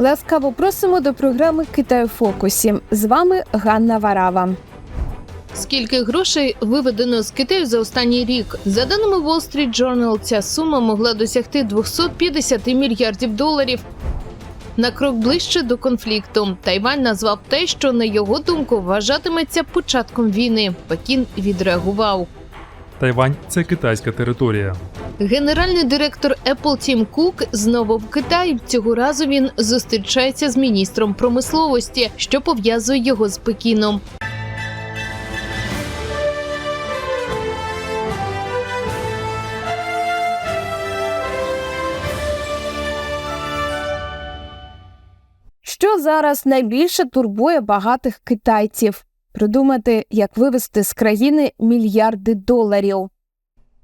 Ласкаво просимо до програми Китай у фокусі. З вами Ганна Варава. Скільки грошей виведено з Китаю за останній рік? За даними Wall Street Journal, ця сума могла досягти 250 мільярдів доларів. На крок ближче до конфлікту Тайвань назвав те, що на його думку вважатиметься початком війни. Пекін відреагував. Тайвань це китайська територія. Генеральний директор Apple Тім Кук знову в Китаї. Цього разу він зустрічається з міністром промисловості, що пов'язує його з Пекіном. Що зараз найбільше турбує багатих китайців? Придумати, як вивести з країни мільярди доларів.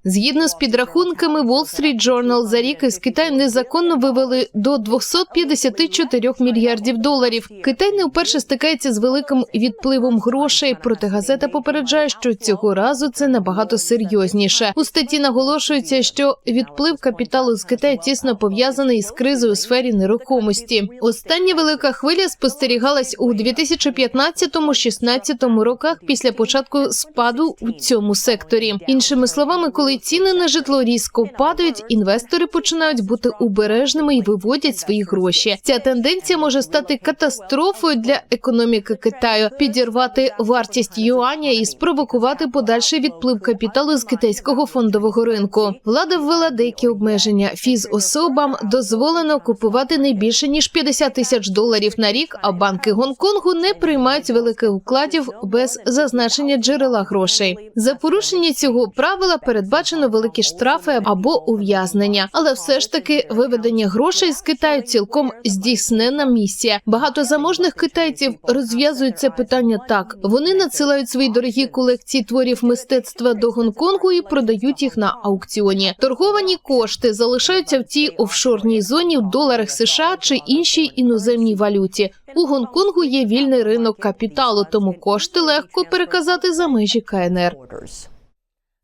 Згідно з підрахунками Wall Street Journal, за рік із Китаю незаконно вивели до 254 мільярдів доларів. Китай не вперше стикається з великим відпливом грошей. Проте газета попереджає, що цього разу це набагато серйозніше. У статті наголошується, що відплив капіталу з Китаю тісно пов'язаний із кризою у сфері нерухомості. Остання велика хвиля спостерігалась у 2015-16 роках після початку спаду у цьому секторі. Іншими словами, коли ціни на житло різко падають, інвестори починають бути обережними і виводять свої гроші. Ця тенденція може стати катастрофою для економіки Китаю, підірвати вартість юаня і спровокувати подальший відплив капіталу з китайського фондового ринку. Влада ввела деякі обмеження. Фізособам дозволено купувати не більше ніж 50 тисяч доларів на рік. А банки Гонконгу не приймають великих вкладів без зазначення джерела грошей. За порушення цього правила передбачено великі штрафи або ув'язнення, але все ж таки виведення грошей з Китаю цілком здійснена місія. Багато заможних китайців розв'язують це питання так: вони надсилають свої дорогі колекції творів мистецтва до Гонконгу і продають їх на аукціоні. Торговані кошти залишаються в цій офшорній зоні в доларах США чи іншій іноземній валюті. У Гонконгу є вільний ринок капіталу, тому кошти легко переказати за межі КНР.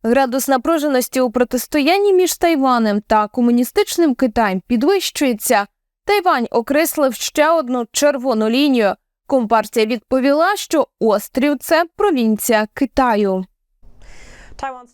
Градус напруженості у протистоянні між Тайванем та комуністичним Китаєм підвищується. Тайвань окреслив ще одну червону лінію. Компартія відповіла, що острів це провінція Китаю.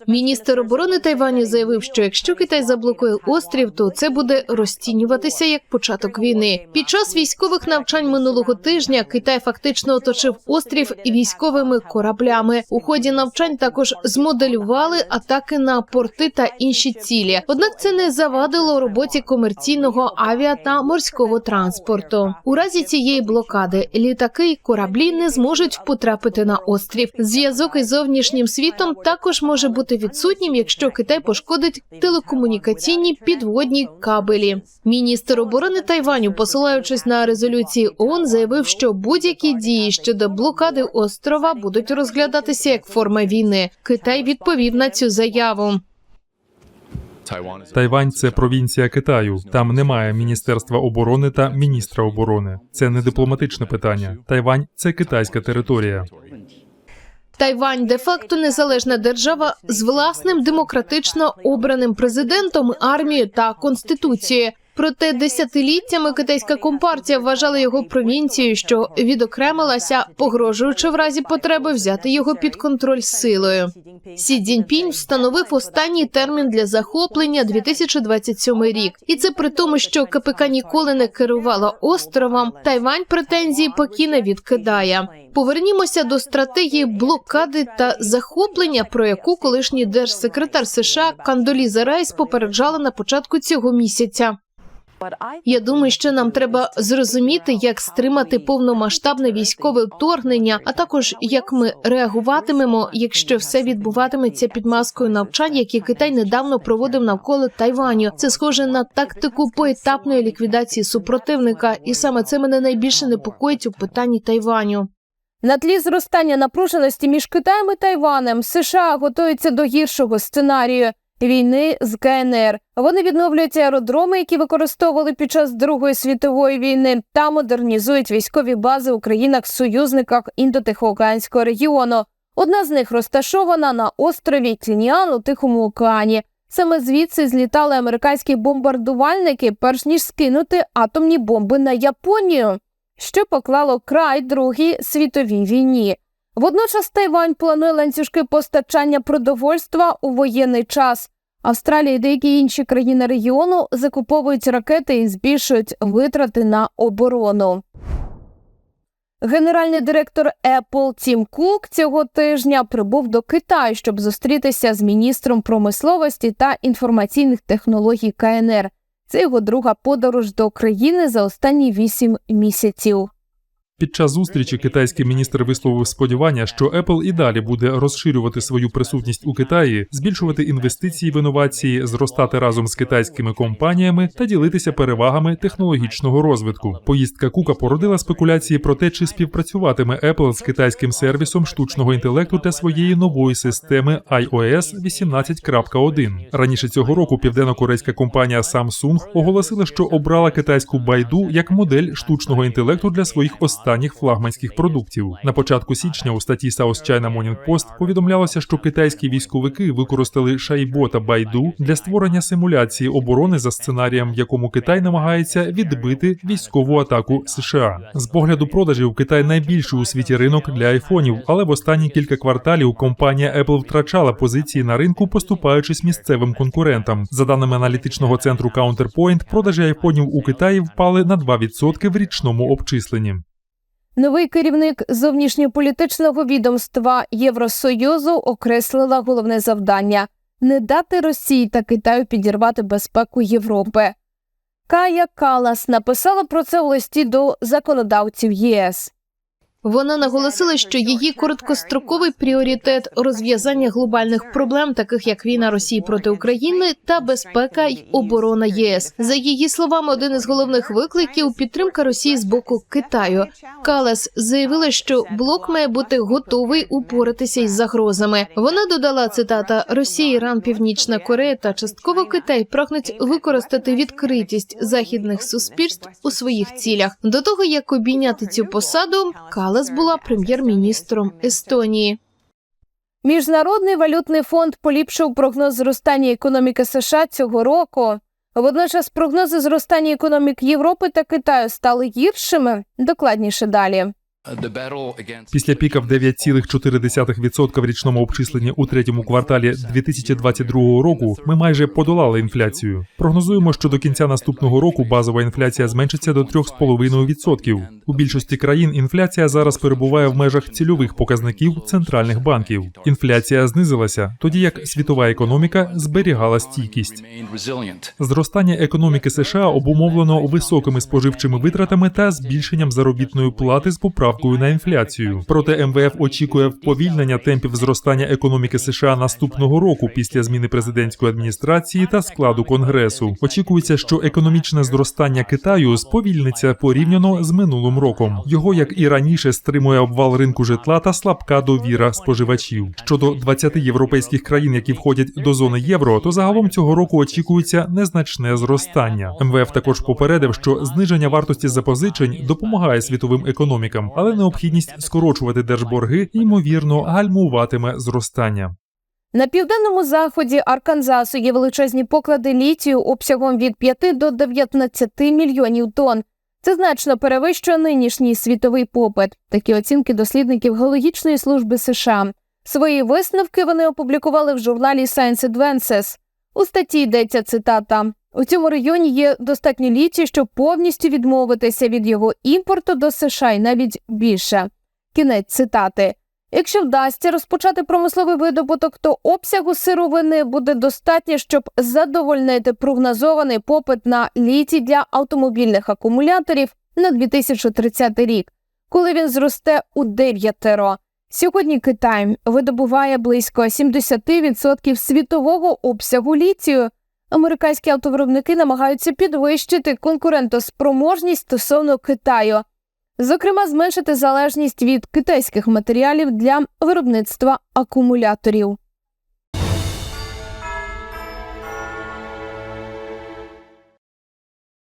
Міністр оборони Тайваню заявив, що якщо Китай заблокує острів, то це буде розцінюватися як початок війни. Під час військових навчань минулого тижня Китай фактично оточив острів військовими кораблями. У ході навчань також змоделювали атаки на порти та інші цілі. Однак це не завадило роботі комерційного авіа та морського транспорту. У разі цієї блокади літаки й кораблі не зможуть потрапити на острів. Зв'язок із зовнішнім світом також може бути відсутнім, якщо Китай пошкодить телекомунікаційні підводні кабелі. Міністр оборони Тайваню, посилаючись на резолюції ООН, заявив, що будь-які дії щодо блокади острова будуть розглядатися як форма війни. Китай відповів на цю заяву. Тайвань це провінція Китаю. Там немає міністерства оборони та міністра оборони. Це не дипломатичне питання. Тайвань це китайська територія. Тайвань де-факто незалежна держава з власним демократично обраним президентом, армією та конституцією. Проте десятиліттями китайська компартія вважала його провінцією, що відокремилася, погрожуючи в разі потреби взяти його під контроль силою. Сі Цзіньпінь встановив останній термін для захоплення 2027 рік, і це при тому, що КПК ніколи не керувала островом. Тайвань претензії Пекіна відкидає. Повернімося до стратегії блокади та захоплення, про яку колишній держсекретар США Кандоліза Райс попереджала на початку цього місяця. Я думаю, що нам треба зрозуміти, як стримати повномасштабне військове вторгнення, а також як ми реагуватимемо, якщо все відбуватиметься під маскою навчань, які Китай недавно проводив навколо Тайваню. Це схоже на тактику поетапної ліквідації супротивника, і саме це мене найбільше непокоїть у питанні Тайваню. На тлі зростання напруженості між Китаєм і Тайванем США готуються до гіршого сценарію війни з КНР. Вони відновлюють аеродроми, які використовували під час Другої світової війни, та модернізують військові бази у країнах-союзниках індотихоокеанського регіону. Одна з них розташована на острові Тініан у Тихому океані. Саме звідси злітали американські бомбардувальники, перш ніж скинути атомні бомби на Японію, що поклало край Другій світовій війні. Водночас Тайвань планує ланцюжки постачання продовольства у воєнний час. Австралія і деякі інші країни регіону закуповують ракети і збільшують витрати на оборону. Генеральний директор Apple Тім Кук цього тижня прибув до Китаю, щоб зустрітися з міністром промисловості та інформаційних технологій КНР. Це його друга подорож до країни за останні вісім місяців. Під час зустрічі китайський міністр висловив сподівання, що Apple і далі буде розширювати свою присутність у Китаї, збільшувати інвестиції в інновації, зростати разом з китайськими компаніями та ділитися перевагами технологічного розвитку. Поїздка Кука породила спекуляції про те, чи співпрацюватиме Apple з китайським сервісом штучного інтелекту та своєї нової системи iOS 18.1. Раніше цього року південно-корейська компанія Samsung оголосила, що обрала китайську байду як модель штучного інтелекту для своїх останніх флагманських продуктів. На початку січня у статті South China Morning Post повідомлялося, що китайські військовики використали шайбота байду для створення симуляції оборони за сценарієм, в якому Китай намагається відбити військову атаку США. З погляду продажів Китай найбільший у світі ринок для айфонів, але в останні кілька кварталів компанія Apple втрачала позиції на ринку, поступаючись місцевим конкурентам. За даними аналітичного центру Counterpoint, продажі айфонів у Китаї впали на 2% в річному обчисленні. Новий керівник зовнішньополітичного відомства Євросоюзу окреслила головне завдання не дати Росії та Китаю підірвати безпеку Європи. Кая Калас написала про це у листі до законодавців ЄС. Вона наголосила, що її короткостроковий пріоритет розв'язання глобальних проблем, таких як війна Росії проти України та безпека й оборона ЄС. За її словами, один із головних викликів підтримка Росії з боку Китаю. Калас заявила, що блок має бути готовий упоратися із загрозами. Вона додала цитата: Росія, Іран, Північна Корея та частково Китай прагнуть використати відкритість західних суспільств у своїх цілях. До того як обійняти цю посаду, Калас була прем'єр-міністром Естонії. Міжнародний валютний фонд поліпшив прогноз зростання економіки США цього року. Водночас прогнози зростання економік Європи та Китаю стали гіршими. Докладніше далі. Після піка в 9,4% в річному обчисленні у третьому кварталі 2022 року ми майже подолали інфляцію. Прогнозуємо, що до кінця наступного року базова інфляція зменшиться до 3,5%. У більшості країн інфляція зараз перебуває в межах цільових показників центральних банків. Інфляція знизилася, тоді як світова економіка зберігала стійкість. Зростання економіки США обумовлено високими споживчими витратами та збільшенням заробітної плати з поправкою на інфляцію. Проте МВФ очікує вповільнення темпів зростання економіки США наступного року після зміни президентської адміністрації та складу конгресу. Очікується, що економічне зростання Китаю сповільниться порівняно з минулим роком. Його як і раніше стримує обвал ринку житла та слабка довіра споживачів. Щодо 20 європейських країн, які входять до зони євро, то загалом цього року очікується незначне зростання. МВФ також попередив, що зниження вартості запозичень допомагає світовим економікам, але необхідність скорочувати держборги ймовірно гальмуватиме зростання. На південному заході Арканзасу є величезні поклади літію обсягом від 5 до 19 мільйонів тонн. Це значно перевищує нинішній світовий попит. Такі оцінки дослідників геологічної служби США. Свої висновки вони опублікували в журналі Science Advances. У статті йдеться цитата: у цьому районі є достатньо літію, щоб повністю відмовитися від його імпорту до США і навіть більше. Кінець цитати. Якщо вдасться розпочати промисловий видобуток, то обсягу сировини буде достатньо, щоб задовольнити прогнозований попит на літій для автомобільних акумуляторів на 2030 рік, коли він зросте у дев'ятеро. Сьогодні Китай видобуває близько 70% світового обсягу літію. Американські автовиробники намагаються підвищити конкурентоспроможність стосовно Китаю, зокрема, зменшити залежність від китайських матеріалів для виробництва акумуляторів.